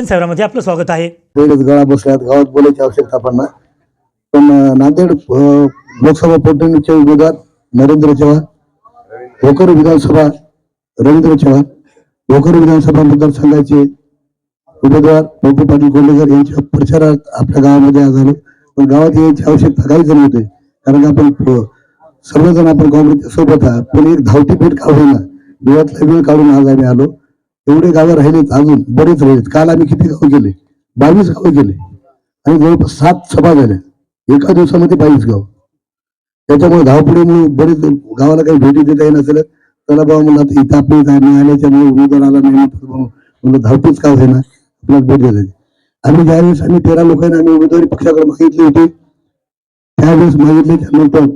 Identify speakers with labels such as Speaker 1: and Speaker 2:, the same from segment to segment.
Speaker 1: दर्शन सेवरामध्ये आपलं स्वागत आहे.
Speaker 2: गळा बसल्यात गावात बोलायची आवश्यकता पण नाही पण नांदेड लोकसभा पोटनिवडणुकीचे उमेदवार नरेंद्र चव्हाण भोकर विधानसभा रवींद्र चव्हाण भोकर विधानसभा मतदारसंघाचे उमेदवार बापू पाटील कोंडेकर यांच्या प्रचारात आपल्या गावामध्ये आज आलो. पण गावात यायची आवश्यकता काहीच नव्हते. कारण का आपण सर्वजण आपण काँग्रेसच्या सोबत आहात. पण एक धावती पेट का होईना? वेळातला वेळ काढून आज आम्ही आलो. एवढे गावं राहिलेत अजून बरेच राहिलेत. काल आम्ही किती गाव गेले? बावीस गावं गेले. आणि जवळपास सात सभा झाल्या. एका दिवसामध्ये बावीस गाव. त्याच्यामुळे धावपुढीमुळे बरेच गावाला काही भेटी देता येत नसेल. त्याला बाबा म्हणलं आता इथं आपली इथं आम्ही उमेदवार आला नाही म्हणलं धावतीच का होईना? आपल्याला भेट देता आम्ही ज्यावेळेस आम्ही तेरा लोकांना आम्ही उमेदवारी पक्षाकडे मागितली होती त्यावेळेस मागितल्याच्यानंतर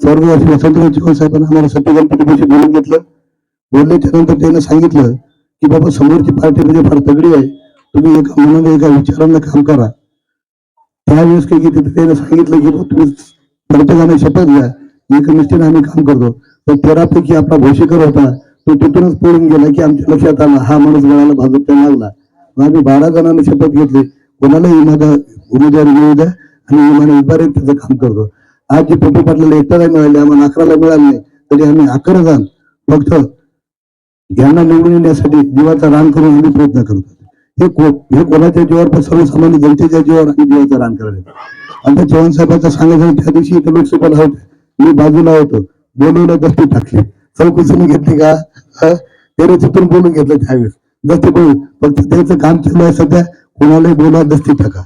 Speaker 2: स्वर्गवासी वसंतराव चव्हाण साहेबांना आम्हाला सत्य गणपतीपाशी बोलून घेतलं. बोलल्याच्यानंतर त्यांना त्यानं सांगितलं की बाबा समोरची पार्टी म्हणजे फार तगडी आहे. तुम्ही एका मनाने एका विचारांना काम करा. त्यावेळेस काही की तिथे त्यानं सांगितलं की तुम्ही प्रत्येकाने शपथ घ्या. एकनिष्ठेने आम्ही काम करतो. तर तेरापैकी आपला भोशीकर होता तो तिथूनच पळून गेला की आमच्या लक्षात आला हा माणूस गळाला भाजपच्या लागला. मग आम्ही बारा जणांनी शपथ घेतली. कोणालाही माझा उमेदवारी मिळू द्या आणि इमाने उभारे त्याचं काम करतो. आज जे पप्पू पाटलाला एकट्याला मिळाले आम्हाला अकराला मिळाले नाही तरी आम्ही अकरा जण. फक्त यांना निवडून येण्यासाठी जीवाचा रान करून आम्ही प्रयत्न करतो. हे को हे कोणाच्या जीवावर पण सर्वसामान्य जनतेच्या जीवावर आम्ही जीवाचं रान करायला आता चव्हाण साहेबांचं सांगायचं त्या दिवशी इथं लोकसभेला होते. मी बाजूला होतो. बोलवलं दस्ती टाकली. चौकशीने घेतली का? त्याने चुकून बोलून घेतलं त्यावेळेस. दस्ती बोल फक्त त्याचं काम चालू आहे सध्या. कोणालाही बोला दस्ती टाका.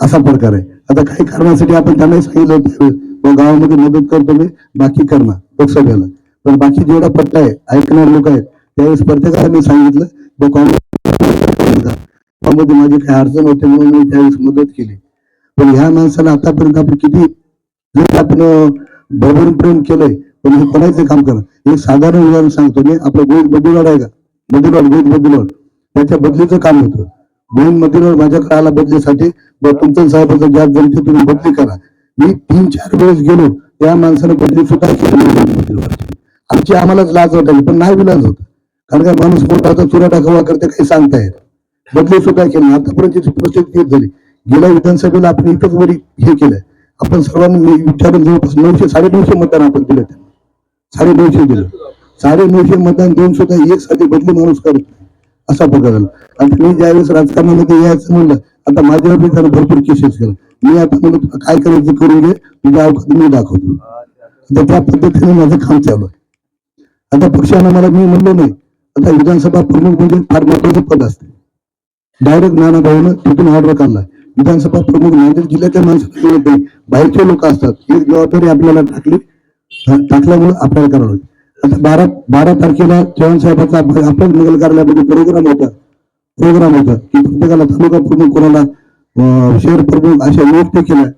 Speaker 2: असा प्रकार आहे. आता काही कारणासाठी आपण त्यांनाही सांगितलं त्यावेळेस, गावामध्ये मदत करतो मी. बाकी करणार. लोकसभेला. पण बाकी जेवढा पट्टा आहे ऐकणारे लोक आहेत त्यावेळेस प्रत्येकाला मी सांगितलं बुवा काँग्रेस माझी काही अडचण होते म्हणून मी त्यावेळेस मदत केली. पण ह्या माणसाला आतापर्यंत आपण किती जरी आपण भरभरून प्रेम केलंय पण हे कोणाचं काम करा? एक साधारण उदाहरण सांगतो मी आपलं गोविंद बदुलवाड आहे का? बदुलवाड गोविंद बदुलवाड. त्याच्या बदलीचं काम होतं. गोविंद मधुराड माझ्याकडे आला बदलीसाठी. तुमचं साहेबाचं ज्या जमते तुम्ही बदली करा. मी तीन चार वेळेस गेलो त्या माणसानं बदली सुद्धा केली आमची आम्हालाच लाज वाटायची पण नाही विलाज होत. कारण काय माणूस मोठा होता चुरा टाकावा करते काही सांगता येत बदली सुद्धा केली आतापर्यंत परिस्थिती तेच झाली. गेल्या विधानसभेला आपण इथंच वरी हे केलंय आपण सर्वांनी विचारून जवळपास नऊशे साडेनऊशे मतदान आपण दिले साडेनऊशे दिलं. साडेनऊशे मतदान देऊन सुद्धा एक साठी बदली माणूस करत असा प्रकार झाला. आणि मी ज्यावेळेस राजकारणामध्ये यायचं म्हणलं आता माझ्या त्यानं भरपूर केसेस केलं. मी आता म्हणून काय करायचं करून घे तुझ्या अवकाश मी दाखवतो. आता त्या पद्धतीने माझं काम चालू आहे. आता पक्षानं मला मी म्हणलो नाही. आता विधानसभा प्रमुख म्हणजे फार महत्वाचं पद असते. डायरेक्ट नाना भाऊनं तिथून ऑर्डर काढला. विधानसभा प्रमुख नांदेड जिल्ह्याच्या माणसाला बाहेरचे लोक असतात ही जबाबदारी आपल्याला टाकली टाकल्यामुळे आपल्याला करावं लागेल. आता बारा बारा तारखेला चव्हाण साहेबांचा आप- आपण कार्यालयामध्ये प्रोग्राम होता. प्रोग्राम होता. की प्रत्येकाला तालुका प्रमुख कोणाला शहर प्रमुख अशा नियुक्ती केल्या.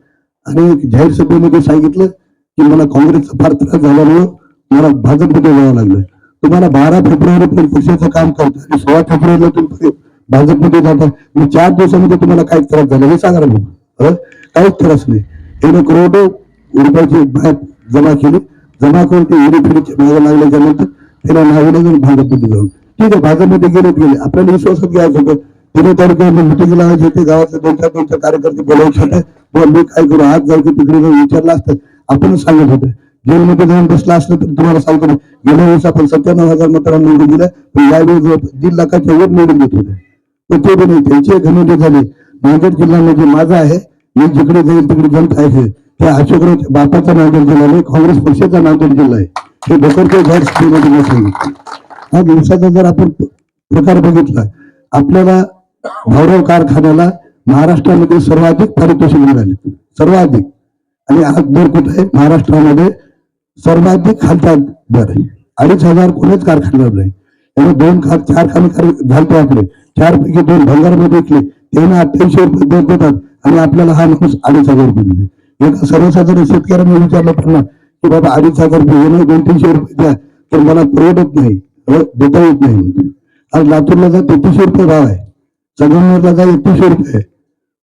Speaker 2: आणि जाहीर सभेमध्ये सांगितलं की मला काँग्रेसचा फार त्रास झाल्यामुळं मला भाजपमध्ये जावं लागलं तुम्हाला बारा फेब्रुवारी पर्यंत पक्षाचं काम करतो आणि सोळा फेब्रुवारीला तुम्ही भाजपमध्ये जाता मी चार दिवसामध्ये तुम्हाला काय त्रास झाला हे सांगा ना काहीच त्रास नाही. त्याने करोडो रुपयाची बॅग जमा केली. जमा करून ते इरिफिरीचे मागे लागल्याच्या नंतर त्याला नावीला जाऊन भाजपमध्ये जाऊन. ठीक आहे भाजपमध्ये गेले गेले. आपल्याला विश्वासात घ्यायचं होतं. तिने तारखेला मिटिंग लावायची होती गावातले दोन चार दोन चार कार्यकर्ते बोलायचे होते. बुवा मी काय करू? आज जाऊ की तिकडे जाऊन विचारलं असतं आपण सांगत होतं. जेलमध्ये जाऊन बसला असलं तर तुम्हाला सांगतो गेल्या वेळेस आपण सत्त्याण्णव हजार मतदारांना निवडून दिलं पण यावेळेस दीड लाखाच्या वर निवडून देत होते. पण ते पण त्यांचे घनवटे झाले. नांदेड जिल्हा म्हणजे माझा आहे मी जिकडे जाईल तिकडे जनता आहे. हे अशोकराव बापाचा नांदेड जिल्हा नाही काँग्रेस पक्षाचा नांदेड जिल्हा आहे. हे भोकरच्या घर सभेमध्ये मी हा दिवसाचा जर आपण प्रकार बघितला आपल्याला भाऊराव कारखान्याला महाराष्ट्रामध्ये सर्वाधिक पारितोषिक मिळाले. सर्वाधिक. आणि आज दर कुठे? महाराष्ट्रामध्ये सर्वाधिक खालचा दर अडीच हजार कोणीच कारखान्यावर नाही. त्यामुळे दोन कार चार खाने झालते आपले. चार पैकी दोन भंगारमध्ये विकले त्यांना अठ्ठ्याऐंशी रुपये दर देतात आणि आपल्याला हा माणूस अडीच हजार रुपये देते. एका सर्वसाधारण शेतकऱ्यांना विचारलं त्यांना की बाबा अडीच हजार रुपये दोन तीनशे रुपये द्या. तर मला परवडत नाही. देता येत नाही आज लातूरला जा तेहतीसशे रुपये भाव आहे. संगमनेरला जा एकतीसशे रुपये आहे.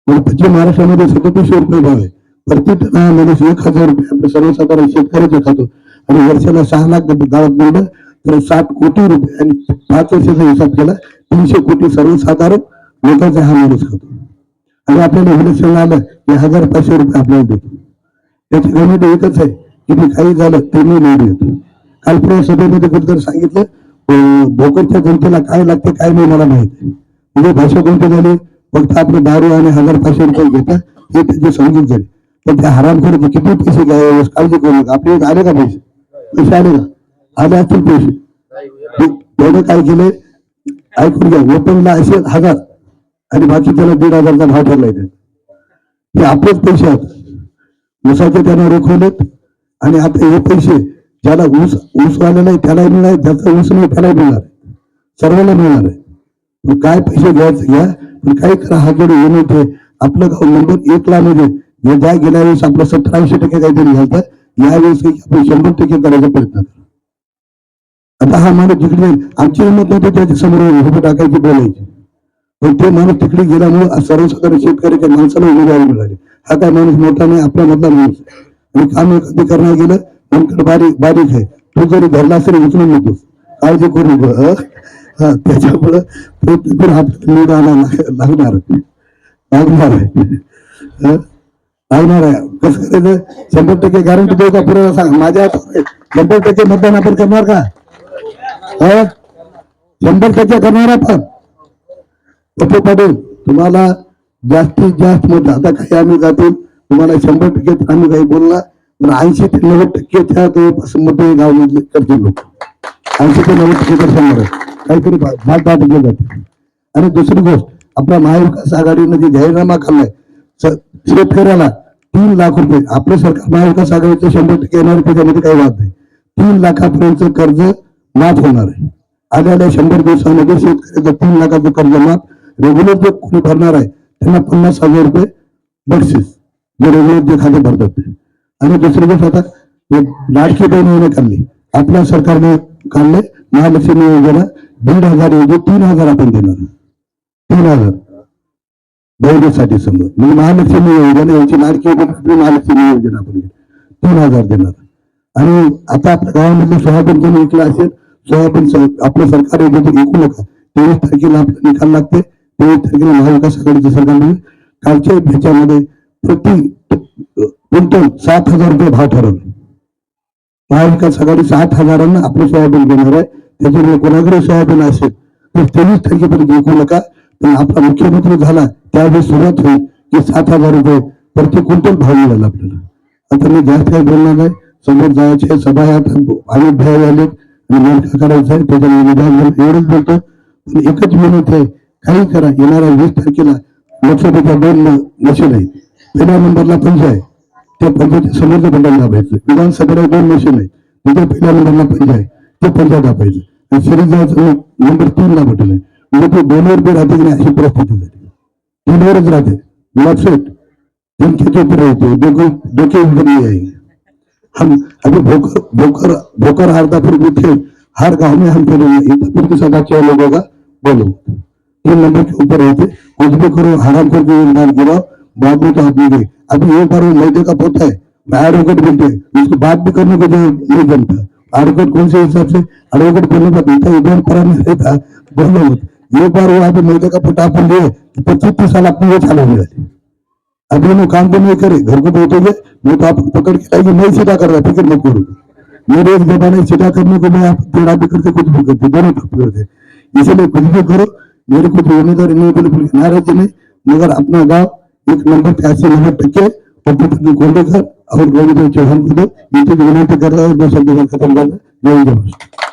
Speaker 2: मग पश्चिम महाराष्ट्रामध्ये सदतीसशे रुपये भाव आहे. प्रति माणूस एक हजार रुपये सर्वसाधारण शेतकऱ्याच्या खातो. आणि वर्षाला सहा लाख गावात मिळलं तर साठ कोटी रुपये आणि पाच वर्षाचा हिसाब केला तीनशे कोटी सर्वसाधारण लोकांचा हा माणूस खातो. आणि आपल्याला इलेक्शन आलं की हजार पाचशे रुपये आपल्याला देतो. त्याची गव्हर्नमेंट एकच आहे की ते काही झालं ते मी निवडून येतो काल प्रिय सभेमध्ये कुठेतरी सांगितलं भोकरच्या जनतेला काय लागते काय नाही मला माहीत. आहे म्हणजे भाषा कोणते झाले फक्त आपले दारू आणि हजार पाचशे रुपये घेतात हे त्याची समजून झाले. पण त्या हराम करत किती पैसे काळजी करू नका आपले आले का पैसे? पैसे आले का? आले असतील पैसे। ते- काय केले ऐकून घ्या ओपनला असे हजार आणि बाकी त्याला दीड हजारचा भाव ठरला इथे हे। आपलेच पैसे आहेत ऊसाचे त्यांना रोखवलेत आणि आता हे पैसे ज्याला ऊस ऊस आले नाही त्यालाही मिळणार ज्याचा ऊस नाही त्यालाही मिळणार आहे. सर्वांना मिळणार आहे काय पैसे घ्यायचं घ्या पण काय करा? हा कडे येऊन येते आपलं गाव नंबर एक मध्ये हे ज्या गेल्या वेळेस आपलं सत्तर टक्के काहीतरी घालतं यावेळेस आपण शंभर टक्के करायचा प्रयत्न आता हा माणूस जिकडे आमची हिंमत नव्हती त्याच्यासमोर उभं टाकायची बोलायची. पण ते माणूस तिकडे गेल्यामुळे सर्वसाधारण शेतकऱ्याच्या माणसाला उमेदवारी मिळाली. हा काय माणूस मोठा नाही आपला मधला माणूस आणि काम एखादी करणार गेलं? नंतर बारीक बारीक आहे. तू जरी धरला असेल उचलून नकोस काळजी करू नको त्याच्यामुळं प्रयत्न करून हात निवड लागणार. लागणार आहे. हं? लागणार आहे. कसं करायचं शंभर टक्के गॅरंटी देऊ का पुढे? सांग. माझ्या शंभर टक्के मतदान आपण करणार का? शंभर टक्के करणार आपण. पप्पू पाटील तुम्हाला जास्तीत जास्त मत. आता काही आम्ही जातील तुम्हाला शंभर टक्के आम्ही काही बोलणार. पण ऐंशी ते नव्वद टक्केच्या जवळपास मते गावामधले करतील लोक. ऐंशी ते नव्वद टक्के तर शंभर काहीतरी भाग दहा टक्के जातील. आणि दुसरी गोष्ट आपल्या महाविकास आघाडीनं जे जाहीरनामा खाल्लाय शेतकऱ्याला तीन लाख रुपये. आपलं सरकार महाविकास आघाडीचं शंभर टक्के येणार त्याच्यामध्ये काही वाद नाही. तीन लाखापर्यंत कर्ज माफ होणार आहे. आल्या शंभर दिवसामध्ये शेतकऱ्याचं तीन लाखाचं कर्ज माफ. रेग्युलर जे कोणी भरणार आहे त्यांना पन्नास हजार रुपये बक्षीस जे रेग्युलर जे खाते भरतात ते. आणि दुसरी गोष्ट आता हे लाडकी बहीण योजना काढली. आपल्या सरकारने काढले महालक्ष्मी योजना दीड हजार योजना तीन हजार आपण देणार तीन हजार. बहिणीसाठी समजा. म्हणजे महालक्ष्मी योजना यांची लाडकी महालक्ष्मी योजना आपण तीन हजार देणार. आणि आता आपल्या सोयाबीन कोणी विकला असेल सोयाबीन स- आपलं सरकार विकू नका. तेवीस तारखेला आपला निकाल लागते. तेवीस तारखेला महाविकास आघाडीचं सरकार म्हणजे कालच्या ह्याच्यामध्ये प्रति क्विंटल सात हजार रुपये भाव ठरवले. महाविकास आघाडी सात हजारांना आपलं सोयाबीन देणार आहे. त्याच्यामुळे कोणाकडे सोयाबीन असेल तर तेवीस तारखेपर्यंत विकू नका. आपला मुख्यमंत्री झाला त्यावेळी सुरुवात होईल की सात हजार रुपये प्रति क्विंटल भाव मिळाला आपल्याला? आता मी जास्त काही बोलणार नाही. समोर जायचे सभा आता अनेक भय आले आणि नेमकं करायचं आहे त्याच्यामुळे निदान एवढंच बोलतो. पण एकच विनंती आहे काही करा येणाऱ्या वीस तारखेला लोकसभेच्या दोन मशीन आहेत. पहिल्या नंबरला पंच आहे. त्या पंचायत समोरचं बंडल दाबायचं. विधानसभेला दोन मशीन आहेत. तिथे पहिल्या नंबरला पंच आहे. ते पंचायत दाबायचं. आणि शरीर जायचं नंबर तीनला बटन आहे. ते दोनवर बी राहते की नाही अशी परिस्थिती झाली तीनवरच राहते के ऊपर रहते हैं? डोके ऊपर नहीं आएँगे हम अभी भोकर भोकर भोकर हारदा फिर भी थे। हर गाँव में हम इतना फिर के साथ अच्छे लोगों का? बोलो। तीन नंबर के ऊपर रहते। कुछ भी करो, हराम करके योगदान गिराओ बाबू तो आदमी गए। अभी एक बार वो मैदे का पोता है, मैं एडवोकेट बनते उसको बात भी करने को जो नहीं बनता। एडवोकेट कौन से हिसाब से? एडवोकेट बनने का पीता इधर पर में रहता, बोलो एक बार वो अभी मैदे का पोता अपन लिए पच्चीस तीस साल अपनी वो चालू हो जाती अभी वो काम तो नहीं करे, घर को बैठोगे वो तो आप पकड़ के लाएँगे मैं सीधा कर रहा फ़िक्र मत करो मेरे एक जमाने सीधा करने को मैं आप टेढ़ा भी करते कुछ भी करते, दोनों तप करते इसलिए कुछ भी करो, मेरे को ज़िम्मेदारी नहीं बोले नाराज़ नहीं मगर अपना गाँव एक नंबर पे अस्सी नंबर पप्पू पत्नी गोंडेकर और गोविंद चौहान को दो इनकी विनंती कर रहा हूँ दो में खत्म कर जय जय